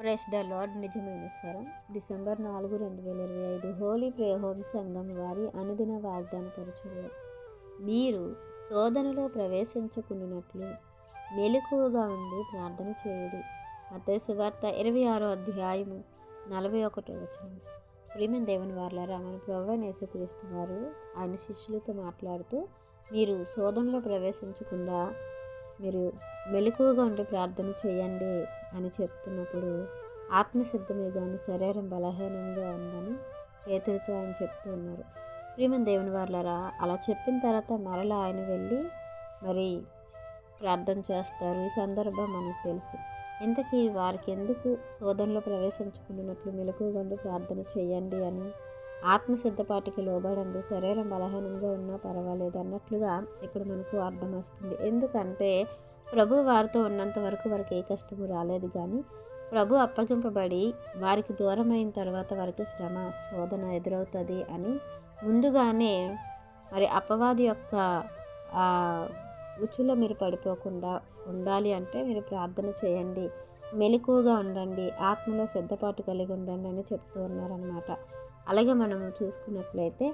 Press the lord నిజమైన స్వరం December నాలుగు రెండు వేల ఇరవై ఐదు హోలీ ప్రేహోమ్ సంఘం వారి అనుదిన వాగ్దాన పరుచులు. మీరు శోధనలో ప్రవేశించుకున్నట్లు మెలకువగా ఉండి ప్రార్థన చేయుడి. అతే సువార్త ఇరవై ఆరో అధ్యాయము నలభై ఒకటో వచనం. ప్రియమైన దేవుని వారులారా మన ప్రభు యేసుక్రీస్తు వారు ఆయన శిష్యులతో మాట్లాడుతూ మీరు శోధనలో ప్రవేశించకుండా మీరు మెలకువగా ఉండి ప్రార్థన చేయండి అని చెప్తున్నప్పుడు ఆత్మసిద్ధమే కానీ శరీరం బలహీనంగా ఉందని పేతులతో ఆయన చెప్తూ ఉన్నారు. ప్రియమైన దేవుని వాళ్ళరా అలా చెప్పిన తర్వాత మరలా ఆయన వెళ్ళి మరి ప్రార్థన చేస్తారు. ఈ సందర్భం మనకు తెలుసు. ఇంతకీ వారికి ఎందుకు శోధనలో ప్రవేశించుకున్నట్లు మెలకువగా ఉండి ప్రార్థన చేయండి అని ఆత్మ సిద్ధపాటికి లోబడండి. శరీరం బలహీనంగా ఉన్నా పర్వాలేదు అన్నట్లుగా ఇక్కడ మనకు అర్థం వస్తుంది. ఎందుకంటే ప్రభు వారితో ఉన్నంత వరకు వారికి ఏ కష్టము రాలేదు కానీ ప్రభు అప్పగింపబడి వారికి దూరమైన తర్వాత వారికి శ్రమ శోధన ఎదురవుతుంది అని ముందుగానే మరి అపవాది యొక్క ఉచ్చులో మీరు పడిపోకుండా ఉండాలి అంటే మీరు ప్రార్థన చేయండి. మెలకువగా ఉండండి. ఆత్మలో సిద్ధపాటు కలిగి ఉండండి అని చెప్తూ ఉన్నారనమాట అలాగే మనము చూసుకున్నట్లయితే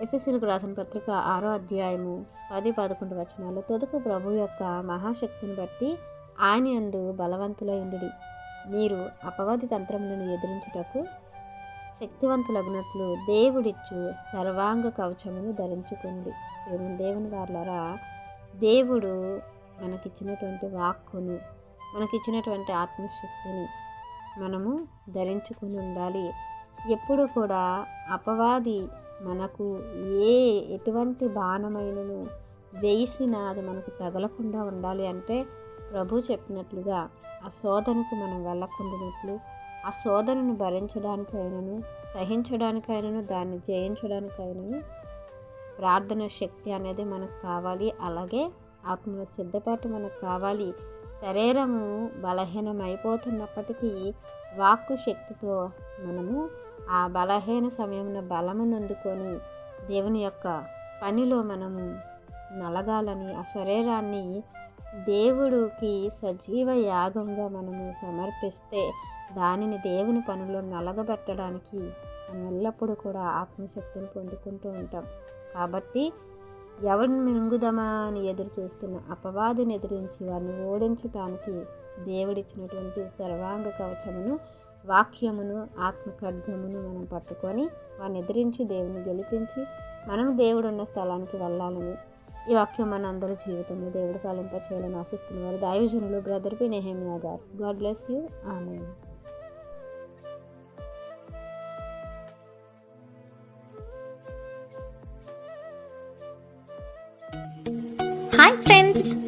ఎఫ్ఎస్సీలకు రాసిన పత్రిక ఆరో అధ్యాయము పది పదకొండు వచనాలు తొదకు ప్రభు యొక్క మహాశక్తిని బట్టి ఆయన యందు బలవంతులైండు మీరు అపవాది తంత్రములను ఎదిరించుటకు శక్తివంతులగినట్లు దేవుడిచ్చు సర్వాంగ కవచమును ధరించుకుంది దేవుని దేవుని వాళ్ళరా దేవుడు మనకిచ్చినటువంటి వాక్కును మనకిచ్చినటువంటి ఆత్మశక్తిని మనము ధరించుకుని ఉండాలి. ఎప్పుడు కూడా అపవాది మనకు ఏ ఎటువంటి బాణమైనను వేసినా అది మనకు తగలకుండా ఉండాలి అంటే ప్రభు చెప్పినట్లుగా ఆ శోధనకు మనం వెళ్ళకుండానట్లు ఆ శోధనను భరించడానికైనను సహించడానికైనను దాన్ని జయించడానికైనను ప్రార్థన శక్తి అనేది మనకు కావాలి. అలాగే ఆత్మ సిద్ధపాటు మనకు కావాలి. శరీరము బలహీనం అయిపోతున్నప్పటికీ వాక్కు శక్తితో మనము ఆ బలహీన సమయంలో బలమునందుకొని దేవుని యొక్క పనిలో మనము నలగాలని ఆ శరీరాన్ని దేవుడికి సజీవ యాగంగా మనము సమర్పిస్తే దానిని దేవుని పనిలో నలగబెట్టడానికి మనం ఎల్లప్పుడూ కూడా ఆత్మశక్తిని పొందుకుంటూ ఉంటాం. కాబట్టి ఎవరిని మింగుదమా అని ఎదురు చూస్తున్న అపవాదిని ఎదిరించి వారిని ఓడించటానికి దేవుడిచ్చినటువంటి సర్వాంగ కవచమును వాక్యమును ఆత్మ ఖడ్గమును మనం పట్టుకొని వారిని ఎదిరించి దేవుని గెలిపించి మనం దేవుడు ఉన్న స్థలానికి వెళ్ళాలని ఈ వాక్యం మన అందరి జీవితంలో దేవుడు కాలింప చేయాలని ఆశిస్తున్నారు దైవజనులు బ్రదర్ పి. నెహమియా గారు. God bless you. ఆమె hi friends.